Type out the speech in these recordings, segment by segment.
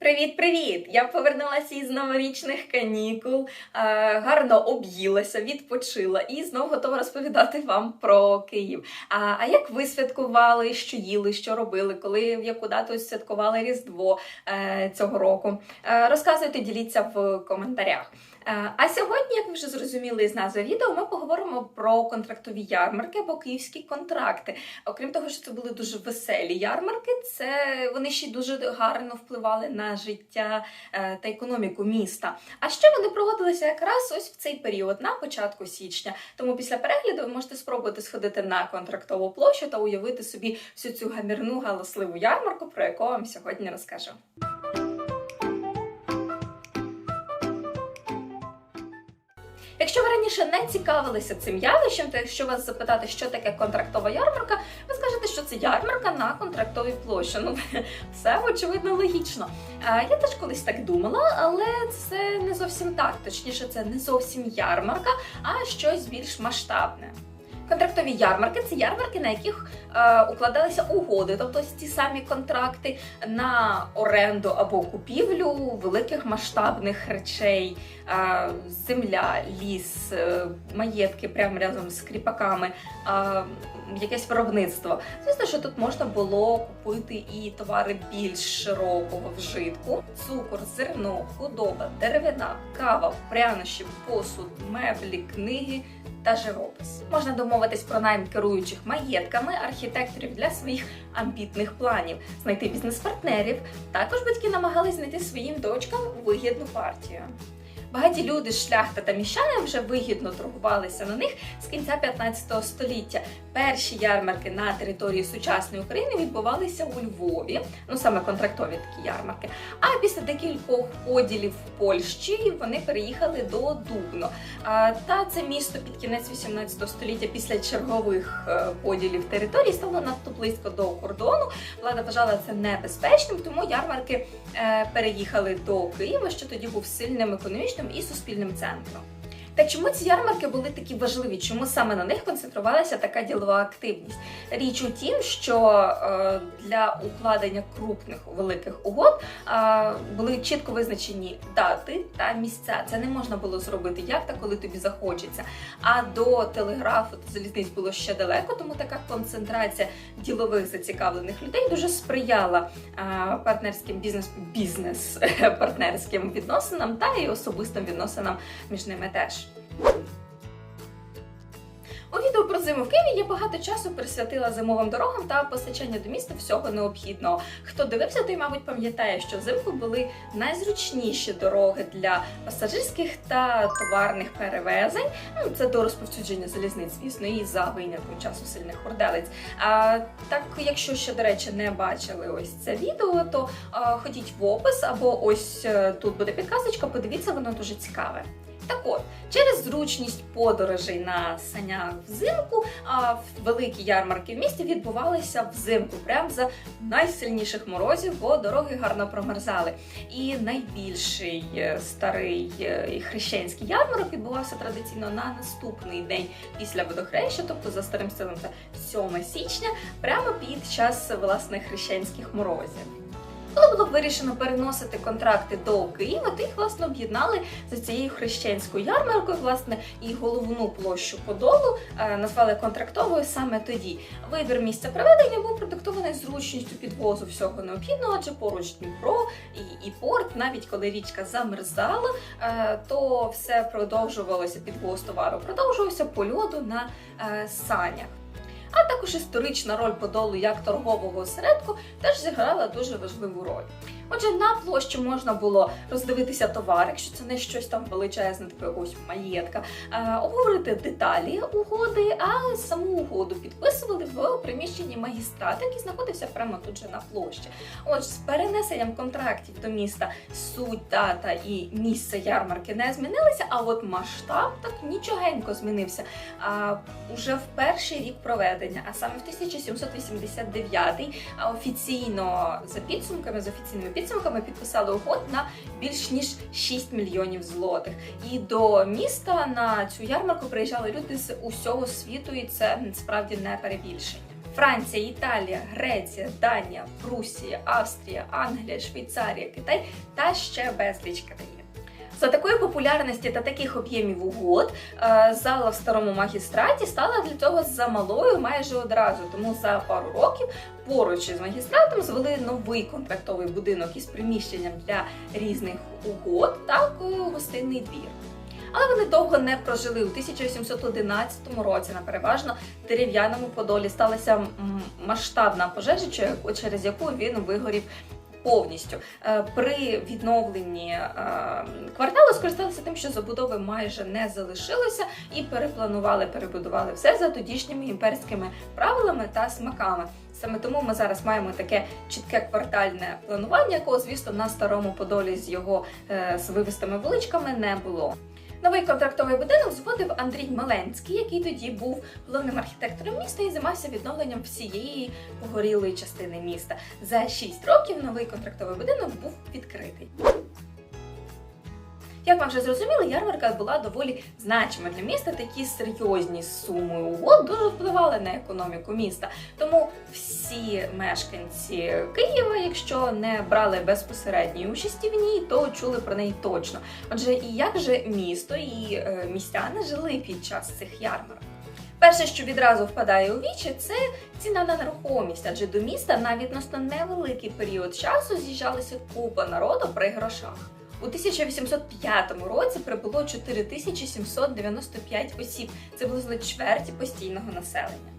Привіт-привіт! Я повернулася із новорічних канікул, гарно об'їлася, відпочила і знову готова розповідати вам про Київ. А, а як ви святкували, що їли, що робили, коли в яку дату святкували Різдво е, цього року? Е, розказуйте, діліться в коментарях. Е, А сьогодні, як ви вже зрозуміли з назви відео, ми поговоримо про контрактові ярмарки або київські контракти. Окрім того, що це були дуже веселі ярмарки, це вони ще дуже гарно впливали на життя е, та економіку міста. А ще вони проводилися якраз ось в цей період, на початку січня. Тому після перегляду ви можете спробувати сходити на контрактову площу та уявити собі всю цю гамірну галасливу ярмарку, про яку вам сьогодні розкажу. Якщо ви раніше не цікавилися цим явищем, то якщо вас запитати, що таке контрактова ярмарка, ви скажете, що це ярмарка на контрактовій площі. Ну, все очевидно логічно. Е, Я теж колись так думала, але це не зовсім так. Точніше, це не зовсім ярмарка, а щось більш масштабне. Контрактові ярмарки. Це ярмарки, на яких е, укладалися угоди, тобто ті самі контракти на оренду або купівлю великих масштабних речей, е, земля, ліс, е, маєтки прямо разом з кріпаками, е, якесь виробництво. Звісно, що тут можна було купити і товари більш широкого вжитку: цукор, зерно, худоба, деревина, кава, прянощі, посуд, меблі, книги та живопис. Можна домовитись про найм керуючих маєтками, архітекторів для своїх амбітних планів, знайти бізнес-партнерів. Також батьки намагались знайти своїм дочкам вигідну партію. Багаті люди, шляхта та міщани вже вигідно торгувалися на них з кінця 15 століття. Перші ярмарки на території сучасної України відбувалися у Львові, ну саме контрактові такі ярмарки. А після декількох поділів в Польщі вони переїхали до Дубно. Та це місто під кінець 18 століття після чергових е, поділів території стало надто близько до кордону. Влада вважала це небезпечним, тому ярмарки е, переїхали до Києва, що тоді був сильним економічним і суспільним центром. Та чому ці ярмарки були такі важливі? Чому саме на них концентрувалася така ділова активність? Річ у тім, що е, для укладення крупних великих угод е, були чітко визначені дати та місця. Це не можна було зробити як та коли тобі захочеться. А до телеграфу та залізниць було ще далеко, тому така концентрація ділових зацікавлених людей дуже сприяла е, партнерським бізнес бізнес партнерським відносинам та і особистим відносинам між ними теж. У відео про зиму в Києві я багато часу присвятила зимовим дорогам та постачанню до міста всього необхідного. Хто дивився, той, мабуть, пам'ятає, що взимку були найзручніші дороги для пасажирських та товарних перевезень. Ну, це до розповсюдження залізниць, звісно, і за винятком часу сильних хорделиць. А так, якщо ще, до речі, не бачили ось це відео, то а, ходіть в опис або ось е, тут буде підказочка, подивіться, воно дуже цікаве. Так от, через зручність подорожей на санях взимку, а великі ярмарки в місті відбувалися взимку, прямо за найсильніших морозів, бо дороги гарно промерзали. І найбільший е, старий е, хрещенський ярмарок відбувався традиційно на наступний день після водохреща, тобто за старим стилем це 7 січня, прямо під час власне хрещенських морозів. Коли було вирішено переносити контракти до Києва, то їх власне об'єднали за цією хрещенською ярмаркою, власне, і головну площу Подолу е, назвали контрактовою саме тоді. Вибір місця проведення був продиктований зручністю підвозу всього необхідного, адже поруч Дніпро і, і порт, навіть коли річка замерзала, е, то все продовжувалося підвоз товару, продовжувався по льоду на е, санях. А також історична роль Подолу як торгового осередку теж зіграла дуже важливу роль. Отже, на площі можна було роздивитися товар, якщо це не щось там величезне, таке якогось маєтка, е, обговорити деталі угоди, а саму угоду підписували в приміщенні магістрата, який знаходився прямо тут же на площі. Отже, з перенесенням контрактів до міста суть, дата і місце ярмарки не змінилися, а от масштаб так нічогенько змінився. А уже в перший рік проведення, а саме в 1789 офіційно за підсумками, з офіційними підсумками підписали угод на більш ніж 6 мільйонів злотих. І до міста на цю ярмарку приїжджали люди з усього світу, і це справді не перебільшення. Франція, Італія, Греція, Данія, Прусія, Австрія, Англія, Швейцарія, Китай та ще безліч країн. За такої популярності та таких об'ємів угод е, зала в старому магістраті стала для цього замалою майже одразу. Тому за пару років поруч із магістратом звели новий контрактовий будинок із приміщенням для різних угод та гостинний двір. Але вони довго не прожили. У 1811 році на переважно дерев'яному подолі сталася масштабна пожежа, через яку він вигорів повністю. Е, При відновленні е, кварталу скористалися тим, що забудови майже не залишилося, і перепланували, перебудували все за тодішніми імперськими правилами та смаками. Саме тому ми зараз маємо таке чітке квартальне планування, якого, звісно, на старому подолі з його е, звивистими вуличками не було. Новий контрактовий будинок зводив Андрій Маленський, який тоді був головним архітектором міста і займався відновленням всієї погорілої частини міста. За 6 років новий контрактовий будинок був відкритий. Як вам вже зрозуміли, ярмарка була доволі значима для міста. Такі серйозні суми угод дуже впливали на економіку міста. Тому всі мешканці Києва, якщо не брали безпосередньої участі в ній, то чули про неї точно. Отже, і як же місто і е, містяни жили під час цих ярмарок? Перше, що відразу впадає у вічі, це ціна на нерухомість, адже до міста на відносно невеликий період часу з'їжджалася купа народу при грошах. У 1805 році прибуло 4795 осіб. Це близько чверті постійного населення.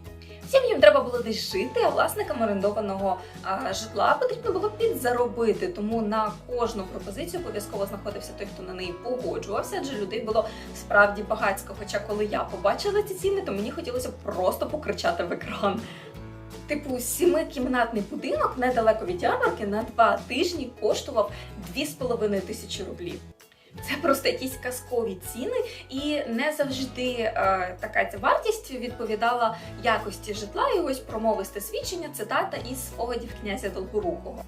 Всім їм треба було десь жити, а власникам орендованого а, житла потрібно було підзаробити. Тому на кожну пропозицію обов'язково знаходився той, хто на неї погоджувався, адже людей було справді багатсько. Хоча коли я побачила ці ціни, то мені хотілося просто покричати в екран. Типу, сімикімнатний будинок недалеко від ярмарки на два тижні коштував 2,5 тисячі рублів. Це просто якісь казкові ціни, і не завжди е, така ця вартість відповідала якості житла. І ось промовисте свідчення, цитата із спогадів князя Долгорукого.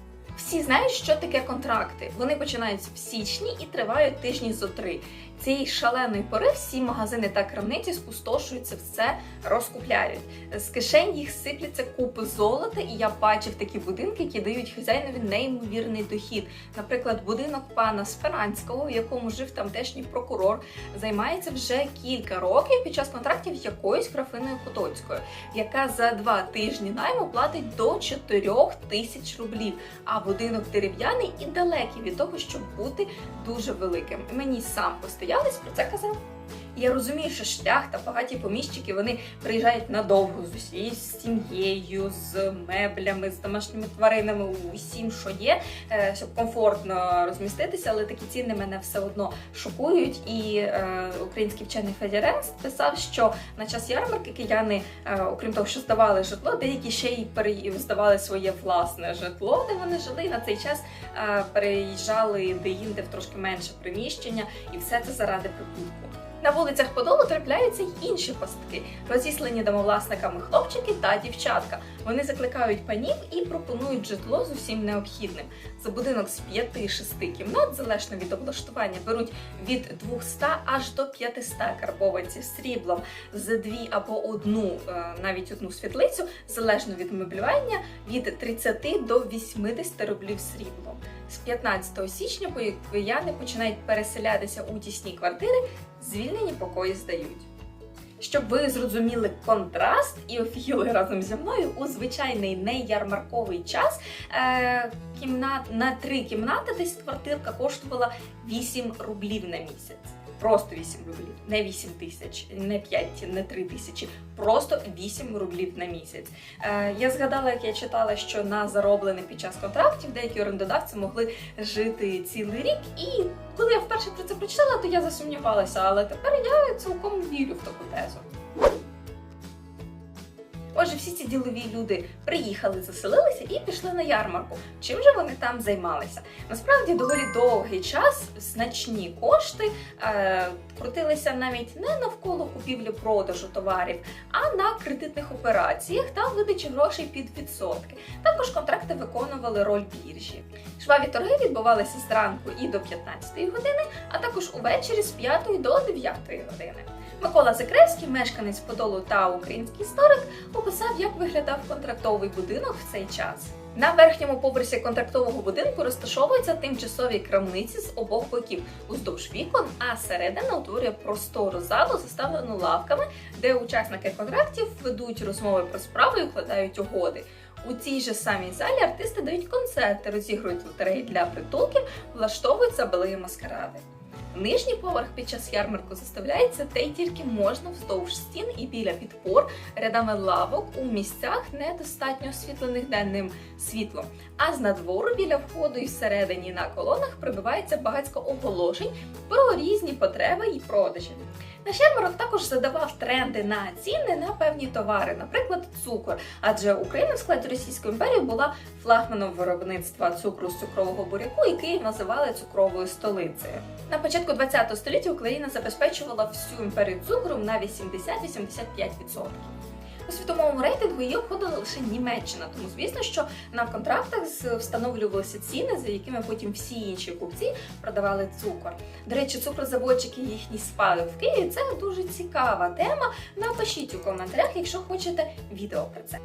Всі знають, що таке контракти. Вони починаються в січні і тривають тижні зо три. Цієї шаленої пори всі магазини та крамниці спустошуються, все розкупляють. З кишень їх сипляться купи золота, і я бачив такі будинки, які дають хазяїнові неймовірний дохід. Наприклад, будинок пана Сперанського, в якому жив тамтешній прокурор, займається вже кілька років під час контрактів якоюсь графиною Потоцькою, яка за два тижні найму платить до 4 тисяч рублів. А будинок дерев'яний і далекий від того, щоб бути дуже великим. Мені сам постоялись про це казав. Я розумію, що шлях та багаті поміщики вони приїжджають надовго з усією сім'єю, з меблями, з домашніми тваринами, усім, що є, е, щоб комфортно розміститися, але такі ціни мене все одно шокують. І е, український вчений Федіренс писав, що на час ярмарки кияни, е, окрім того, що здавали житло, деякі ще й здавали своє власне житло, де вони жили. І на цей час е, переїжджали де-інде в трошки менше приміщення, і все це заради прибутку. На вулицях Подолу трапляються й інші пастки, розіслані домовласниками хлопчики та дівчатка. Вони закликають панів і пропонують житло з усім необхідним. За будинок з 5-6 кімнат, залежно від облаштування, беруть від 200 аж до 500 карбованців сріблом за дві або одну, е, навіть одну світлицю, залежно від меблювання, від 30 до 80 рублів сріблом. З 15 січня кияни починають переселятися у тісні квартири, звільнені покої здають. Щоб ви зрозуміли контраст і офігіли разом зі мною у звичайний неярмарковий час, е, кімнат, на три кімнати десь квартирка коштувала 8 рублів на місяць. Просто 8 рублів, не 8 тисяч, не 5, не 3 тисячі, просто 8 рублів на місяць. Е, я згадала, як я читала, що на зароблене під час контрактів деякі орендодавці могли жити цілий рік. І коли я вперше про це прочитала, то я засумнівалася, але тепер я цілком вірю в таку тезу. Отже, всі ці ділові люди приїхали, заселилися і пішли на ярмарку. Чим же вони там займалися? Насправді доволі довгий час значні кошти е, крутилися навіть не навколо купівлі-продажу товарів, а на кредитних операціях та видачі грошей під відсотки. Також контракти виконували роль біржі. Жваві торги відбувалися зранку і до 15-ї години, а також увечері з 5 до 9 години. Микола Закревський, мешканець Подолу та український історик, описав, як виглядав контрактовий будинок в цей час. На верхньому поверсі контрактового будинку розташовуються тимчасові крамниці з обох боків уздовж вікон, а середина утворює простору залу, заставлену лавками, де учасники контрактів ведуть розмови про справи і укладають угоди. У цій же самій залі артисти дають концерти, розігрують лотереї для притулків, влаштовують забили маскаради. Нижній поверх під час ярмарку заставляється те й тільки можна вздовж стін і біля підпор рядами лавок у місцях недостатньо освітлених денним світлом. А з надвору біля входу і всередині на колонах прибивається багатько оголошень про різні потреби і продажі. Наш ярмарок також задавав тренди на ціни на певні товари, наприклад, цукор. Адже Україна в складі Російської імперії була флагманом виробництва цукру з цукрового буряку, який називали цукровою столицею. На початку ХХ століття Україна забезпечувала всю імперію цукру на 80-85%. У світовому рейтингу її обходила лише Німеччина, тому звісно, що на контрактах встановлювалися ціни, за якими потім всі інші купці продавали цукор. До речі, цукрозаводчики їхні спали в Києві це дуже цікава тема. Напишіть у коментарях, якщо хочете відео про це.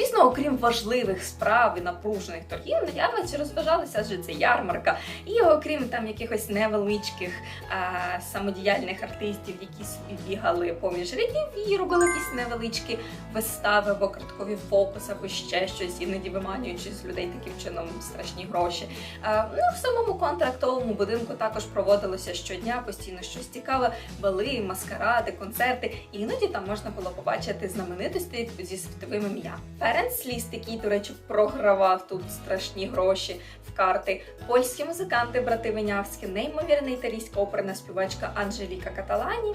Звісно, окрім важливих справ і напружених торгів, на ярмарці розважалися, адже це ярмарка. І окрім там якихось невеличких а, самодіяльних артистів, які бігали поміж рядів і робили якісь невеличкі вистави або карткові фокуси, або ще щось, іноді виманюючи з людей таким чином страшні гроші. А, ну, в самому контрактовому будинку також проводилося щодня постійно щось цікаве, бали, маскаради, концерти. І іноді там можна було побачити знаменитості зі світовим ім'ям. Ференц Ліст, який, до речі, програвав тут страшні гроші в карти. Польські музиканти, брати Винявські, неймовірна італійська оперна співачка Анжеліка Каталані.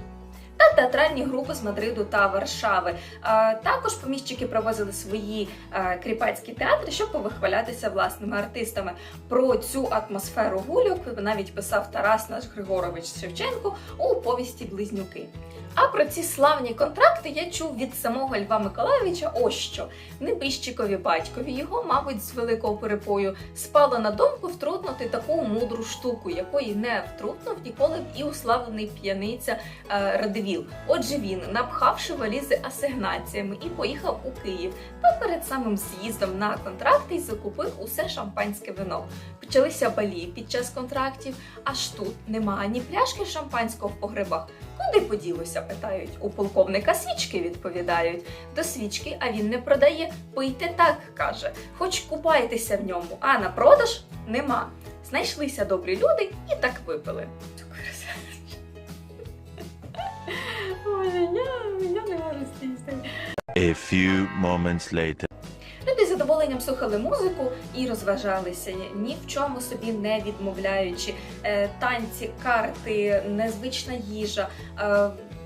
Та театральні групи з Мадриду та Варшави. Також поміщики привозили свої кріпацькі театри, щоб повихвалятися власними артистами. Про цю атмосферу гульок навіть писав Тарас наш Григорович Шевченко у повісті Близнюки. А про ці славні контракти я чув від самого Льва Миколаєвича ось що. Небіжчикові батькові його, мабуть, з великого перепою спало на думку втрутнути таку мудру штуку, якої не втрутнув ніколи б і уславлений п'яниця е, Радивіл. Отже, він, напхавши валізи асигнаціями, і поїхав у Київ. Та перед самим з'їздом на контракти й закупив усе шампанське вино. Почалися балі під час контрактів, аж тут немає ні пляшки шампанського в погребах. Куди поділося? питають. У полковника свічки відповідають. До свічки, а він не продає. Пийте так, каже. Хоч купайтеся в ньому, а на продаж нема. Знайшлися добрі люди і так випили. Ой, я, я не можу стісти. A few moments later. Люди з задоволенням слухали музику і розважалися, ні в чому собі не відмовляючи. Е, Танці, карти, незвична їжа.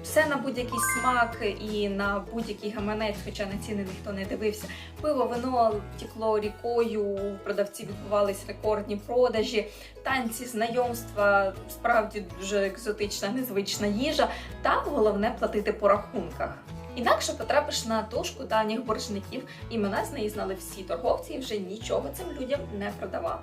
Все на будь-який смак і на будь-який гаманець, хоча на ціни ніхто не дивився. Пиво, вино тікло рікою, у продавців відбувались рекордні продажі, танці, знайомства, справді дуже екзотична, незвична їжа, та головне платити по рахунках. Інакше потрапиш на тушку давніх боржників, імена з неї знали всі торговці і вже нічого цим людям не продавали.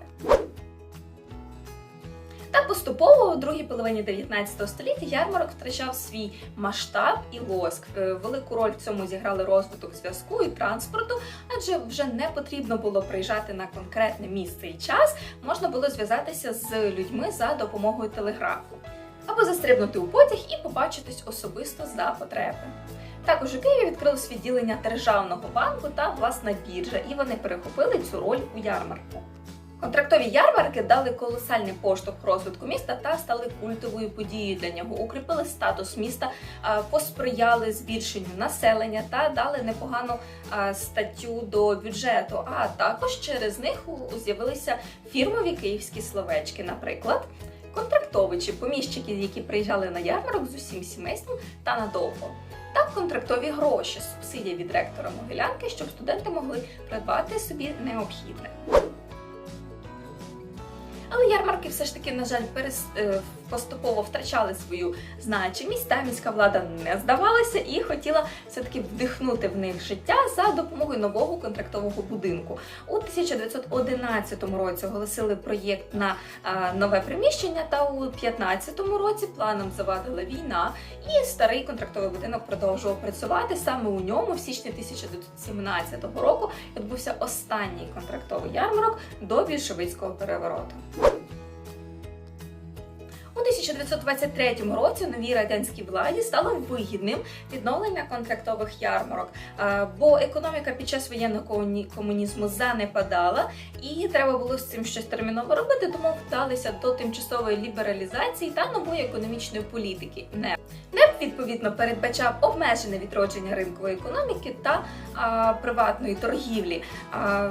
Та поступово у другій половині 19 століття ярмарок втрачав свій масштаб і лоск. Е, Велику роль в цьому зіграли розвиток зв'язку і транспорту, адже вже не потрібно було приїжджати на конкретне місце і час, можна було зв'язатися з людьми за допомогою телеграфу або застрибнути у потяг і побачитись особисто за потреби. Також у Києві відкрилось відділення державного банку та власна біржа, і вони перехопили цю роль у ярмарку. Контрактові ярмарки дали колосальний поштовх розвитку міста та стали культовою подією для нього. Укріпили статус міста, посприяли збільшенню населення та дали непогану статтю до бюджету. А також через них з'явилися фірмові київські словечки, наприклад. Контрактовичі, поміщики, які приїжджали на ярмарок з усім сімейством та надовго. Та контрактові гроші, субсидія від ректора Могилянки, щоб студенти могли придбати собі необхідне. Але ярмарки все ж таки, на жаль, перес... е, поступово втрачали свою значимість, та міська влада не здавалася і хотіла все-таки вдихнути в них життя за допомогою нового контрактового будинку. У 1911 році оголосили проєкт на е, нове приміщення, та у 2015 році планом завадила війна, і старий контрактовий будинок продовжував працювати. Саме у ньому в січні 1917 року відбувся останній контрактовий ярмарок до більшовицького перевороту. У 1923 році новій радянській владі стало вигідним відновлення контрактових ярмарок, бо економіка під час воєнного комунізму занепадала, і треба було з цим щось терміново робити, тому вдалися до тимчасової лібералізації та нової економічної політики. НЕП. НЕП відповідно передбачав обмежене відродження ринкової економіки та а, приватної торгівлі. А,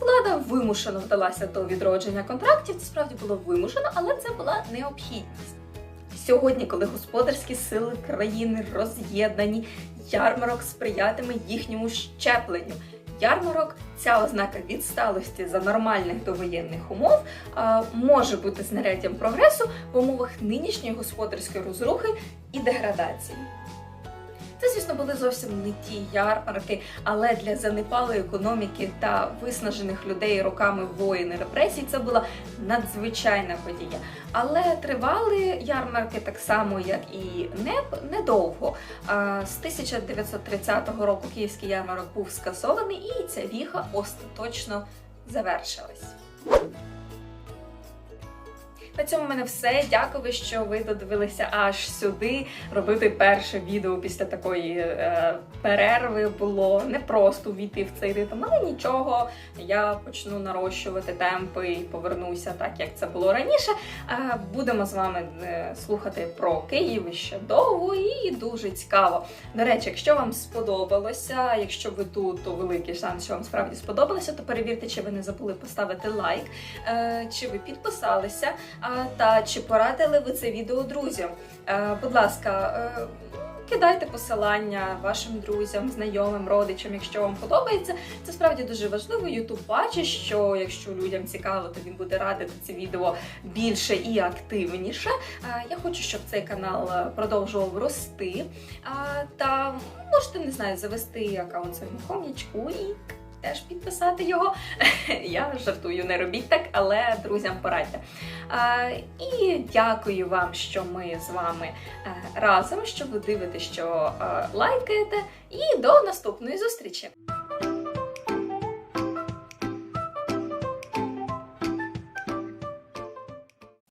Влада вимушено вдалася до відродження контрактів. Це справді було вимушено, але це була необхідність. Сьогодні, коли господарські сили країни роз'єднані, ярмарок сприятиме їхньому щепленню. Ярмарок, ця ознака відсталості за нормальних довоєнних умов, може бути знаряддям прогресу в умовах нинішньої господарської розрухи і деградації. Це, звісно, були зовсім не ті ярмарки, але для занепалої економіки та виснажених людей роками воїн і репресій це була надзвичайна подія. Але тривали ярмарки так само, як і НЕП, недовго. З 1930 року київський ярмарок був скасований, і ця віха остаточно завершилась. На цьому в мене все. Дякую, що ви додивилися аж сюди. Робити перше відео після такої е, перерви було не просто війти в цей ритм, але нічого. Я почну нарощувати темпи і повернуся так, як це було раніше. Е, будемо з вами е, слухати про Київ ще довго і дуже цікаво. До речі, якщо вам сподобалося, якщо ви тут, то великий шанс, що вам справді сподобалося, то перевірте, чи ви не забули поставити лайк, е, чи ви підписалися. Та чи порадили ви це відео друзям? Е, будь ласка, е, кидайте посилання вашим друзям, знайомим, родичам, якщо вам подобається. Це справді дуже важливо. Ютуб бачить, що якщо людям цікаво, то він буде радити це відео більше і активніше. Е, я хочу, щоб цей канал продовжував рости. Та можете, не знаю, завести аккаунт своєму хом'ячку і теж підписати його. Я жартую, не робіть так, але друзям порадьте. І дякую вам, що ми з вами е, разом, що ви дивитесь, що е, лайкаєте. І до наступної зустрічі!